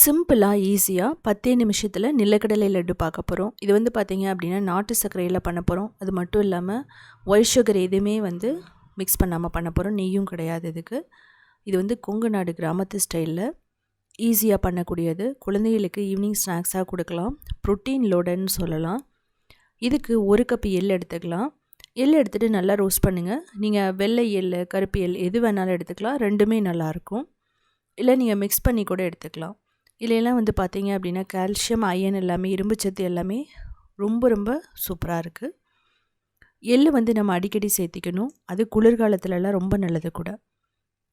சிம்பிளாக ஈஸியாக பத்தே நிமிஷத்தில் நிலக்கடலை லட்டு பார்க்க போகிறோம் இது வந்து பார்த்திங்க அப்படின்னா நாட்டு சர்க்கரையில் பண்ண போகிறோம் அது மட்டும் இல்லாமல் ஒயிட் சுகர் எதுவுமே வந்து மிக்ஸ் பண்ணாமல் பண்ண போகிறோம் நெய்யும் கிடையாது இதுக்கு. இது வந்து கொங்கு நாடு கிராமத்து ஸ்டைலில் ஈஸியாக பண்ணக்கூடியது. குழந்தைகளுக்கு ஈவினிங் ஸ்நாக்ஸாக கொடுக்கலாம். ப்ரோட்டீன் லோடன்னு சொல்லலாம். இதுக்கு ஒரு கப் எள் எடுத்துக்கலாம். எள் எடுத்துகிட்டு நல்லா ரோஸ்ட் பண்ணுங்கள் நீங்கள் வெள்ளை எள் கருப்பு எள் எது வேணாலும் எடுத்துக்கலாம். ரெண்டுமே நல்லாயிருக்கும் இல்லை நீங்கள் மிக்ஸ் பண்ணி கூட எடுத்துக்கலாம். இதிலெல்லாம் வந்து பார்த்தீங்க அப்படின்னா கால்சியம் அயன் எல்லாமே இரும்பு சத்து எல்லாமே ரொம்ப ரொம்ப சூப்பராக இருக்குது எள் வந்து நம்ம அடிக்கடி சேர்த்திக்கணும். அது குளிர்காலத்துலலாம் ரொம்ப நல்லது கூட.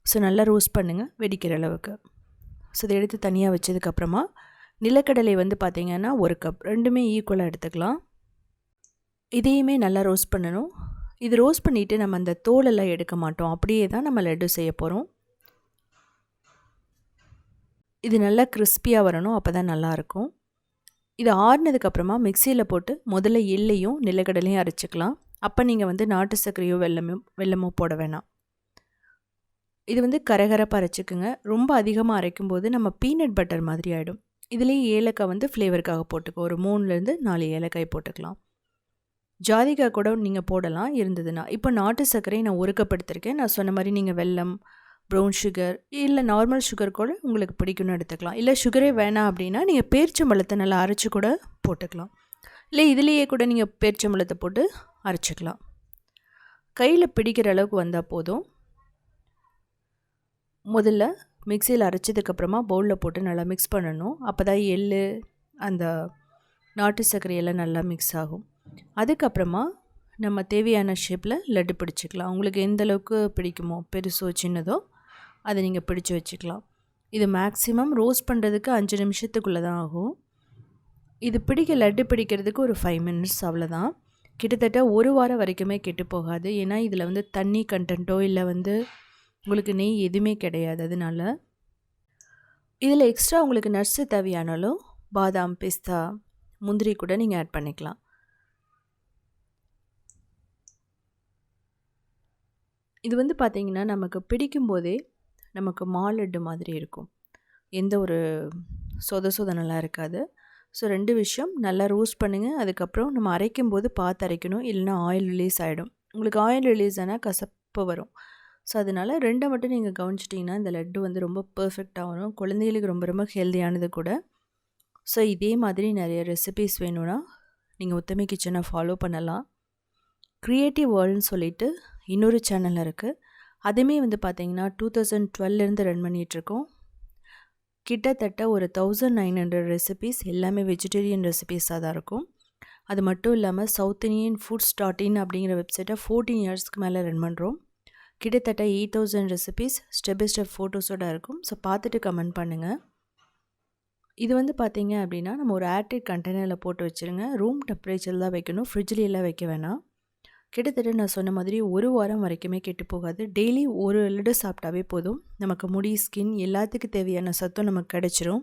ஸோ நல்லா ரோஸ்ட் பண்ணுங்கள் வெடிக்கிற அளவுக்கு. ஸோ இதை எடுத்து தனியாக வச்சதுக்கப்புறமா நிலக்கடலை வந்து பார்த்திங்கன்னா ஒரு கப் ரெண்டுமே ஈக்குவலாக எடுத்துக்கலாம். இதையுமே நல்லா ரோஸ்ட் பண்ணணும். இது ரோஸ்ட் பண்ணிவிட்டு நம்ம அந்த தோலெல்லாம் எடுக்க மாட்டோம். அப்படியே தான் நம்ம லட்டு செய்ய போகிறோம் இது நல்லா கிறிஸ்பியாக வரணும் அப்போ தான் நல்லாயிருக்கும். இது ஆறுனதுக்கப்புறமா மிக்சியில் போட்டு முதல்ல எள்ளையும் நிலக்கடலையும் அரைச்சிக்கலாம். அப்போ நீங்கள் வந்து நாட்டு சர்க்கரையோ வெள்ளமோ வெள்ளமோ போட வேணாம். இது வந்து கரகரப்பாக அரைச்சிக்குங்க. ரொம்ப அதிகமாக அரைக்கும் போது நம்ம பீனட் பட்டர் மாதிரி ஆகிடும் இதுலேயே ஏலக்காய் வந்து ஃப்ளேவருக்காக போட்டுக்கோ. ஒரு மூணுலேருந்து நாலு ஏலக்காய் போட்டுக்கலாம். ஜாதிக்காய் கூட நீங்கள் போடலாம் இருந்ததுன்னா. இப்போ நாட்டு சர்க்கரையை நான் ஒருக்கப்படுத்திருக்கேன். நான் சொன்ன மாதிரி நீங்கள் வெல்லம் ப்ரௌன் சுகர் இல்லை நார்மல் சுகர் கூட உங்களுக்கு பிடிக்கும்னு எடுத்துக்கலாம். இல்லை சுகரே வேணாம் அப்படின்னா நீங்கள் பேரிச்சம்பழத்தை நல்லா அரைச்சி கூட போட்டுக்கலாம். இல்லை இதுலேயே கூட நீங்கள் பேரிச்சம்பழத்தை போட்டு அரைச்சிக்கலாம். கையில் பிடிக்கிற அளவுக்கு வந்தால் போதும். முதல்ல மிக்சியில் அரைச்சதுக்கப்புறமா பவுலில் போட்டு நல்லா மிக்ஸ் பண்ணணும். அப்போ தான் எள் அந்த நாட்டு சர்க்கரையெல்லாம் நல்லா மிக்ஸ் ஆகும். அதுக்கப்புறமா நம்ம தேவையான ஷேப்பில் லட்டு பிடிச்சிக்கலாம். உங்களுக்கு எந்த அளவுக்கு பிடிக்குமோ பெருசோ சின்னதோ அதை நீங்கள் பிடிச்சி வச்சுக்கலாம். இது மேக்ஸிமம் ரோஸ்ட் பண்ணுறதுக்கு அஞ்சு நிமிஷத்துக்குள்ளே தான் ஆகும். இது பிடிக்க லட்டு பிடிக்கிறதுக்கு ஒரு ஃபைவ் மினிட்ஸ் அவ்வளோதான் கிட்டத்தட்ட ஒரு வாரம் வரைக்குமே கெட்டு போகாது. ஏன்னா இதில் வந்து தண்ணி கண்டென்ட்டோ இல்லை வந்து உங்களுக்கு நெய் எதுவுமே கிடையாது அதனால. இதில் எக்ஸ்ட்ரா உங்களுக்கு நட்ஸு தேவையானாலும் பாதாம் பிஸ்தா முந்திரி கூட நீங்கள் ஆட் பண்ணிக்கலாம். இது வந்து பார்த்திங்கன்னா நமக்கு பிடிக்கும்போதே நமக்கு மாலட்டு மாதிரி இருக்கும். எந்த ஒரு சொத சொத நல்லா இருக்காது. ஸோ ரெண்டு விஷயம். நல்லா ரோஸ்ட் பண்ணுங்கள் அதுக்கப்புறம் நம்ம அரைக்கும் போது பார்த்து அரைக்கணும். இல்லைனா ஆயில் ரிலீஸ் ஆகிடும் உங்களுக்கு ஆயில் ரிலீஸ் ஆனால் கசப்பு வரும். ஸோ அதனால் ரெண்டை மட்டும் நீங்கள் கவனிச்சிட்டிங்கன்னா இந்த லட்டு வந்து ரொம்ப பர்ஃபெக்டாக வரும். குழந்தைகளுக்கு ரொம்ப ரொம்ப ஹெல்த்தியானது கூட. ஸோ இதே மாதிரி நிறைய ரெசிபீஸ் வேணும்னா நீங்கள் உத்தமி கிச்சனை ஃபாலோ பண்ணலாம். க்ரியேட்டிவ் வேர்ல்டுன்னு சொல்லிட்டு இன்னொரு சேனல் இருக்குது அதுவுமே வந்து பார்த்திங்கன்னா டூ தௌசண்ட் டுவெல்லேருந்து ரன் பண்ணிகிட்ருக்கோம் கிட்டத்தட்ட ஒரு தௌசண்ட் நைன் ஹண்ட்ரட் ரெசிபீஸ் எல்லாமே வெஜிடேரியன் ரெசிபீஸாக தான் இருக்கும். அது மட்டும் இல்லாமல் South Indian foods dot in அப்படிங்கிற வெப்சைட்டை ஃபோர்டீன் இயர்ஸ்க்கு மேலே ரன் பண்ணுறோம் கிட்டத்தட்ட eight thousand recipes step by step ஃபோட்டோஸோடு இருக்கும். ஸோ பார்த்துட்டு கமெண்ட் பண்ணுங்கள் இது வந்து பார்த்திங்க அப்படின்னா நம்ம ஒரு ஏர்டைட் கண்டெய்னரில் போட்டு வச்சுருங்க. ரூம் டெம்பரேச்சர் தான் வைக்கணும். ஃப்ரிட்ஜ்லாம் வைக்க வேணாம். கிட்டத்தட்ட நான் சொன்ன மாதிரி ஒரு வாரம் வரைக்குமே கெட்டு போகாது. டெய்லி ஒரு லட்டு சாப்பிட்டாவே போதும். நமக்கு முடி ஸ்கின் எல்லாத்துக்கும் தேவையான சத்தும் நமக்கு கிடச்சிரும்.